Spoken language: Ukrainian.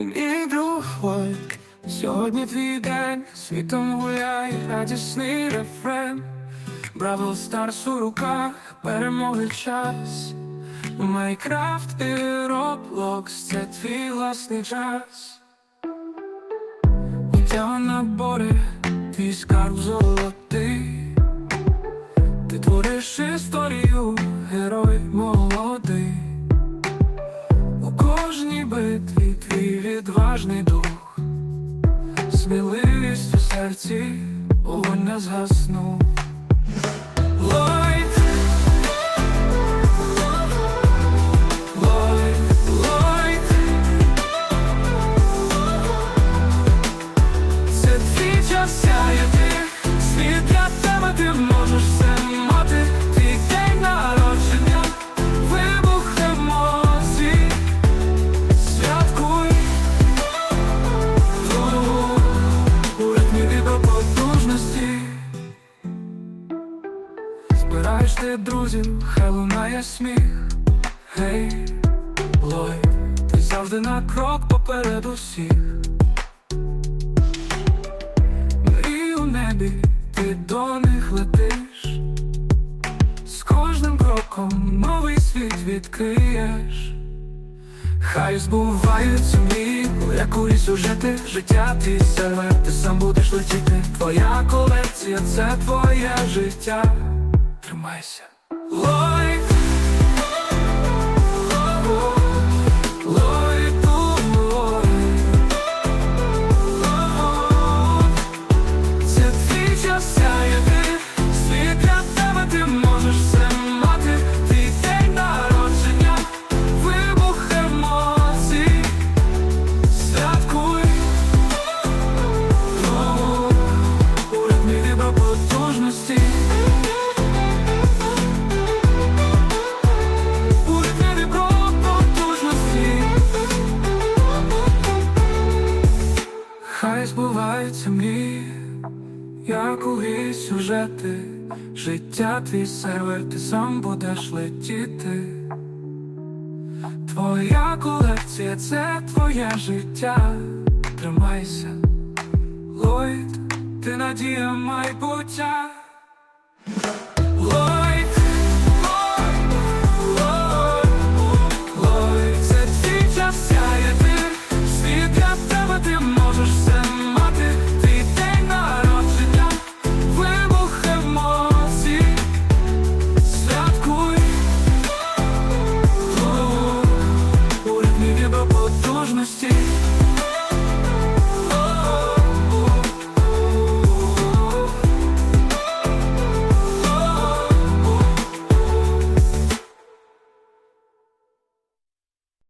Мій друг сьогодні твій день, світом гуляй, радісний рефрен. Бравл Старс у руках, перемоги час. Майкрафт і Роблокс це твій власний час. Уттяга набори, твій скарб золотий. Ти твориш історію, герой молодий. У кожній битві відважний дух, сміливість у серці, вогонь не згаснув. Збираєш ти друзів, хай лунає сміх. Гей, Лой, ти завжди на крок поперед усіх. Мрій у небі, ти до них летиш. З кожним кроком новий світ відкриєш. Хай збуваються мрії, як у сюжети життя твій сервер, ти сам будеш летіти. Твоя колекція це твоє життя. Тримайся. Як у сюжети, життя твій сервер, ти сам будеш летіти. Твоя колекція це твоє життя. Тримайся, Ллойд, ти надія майбуття.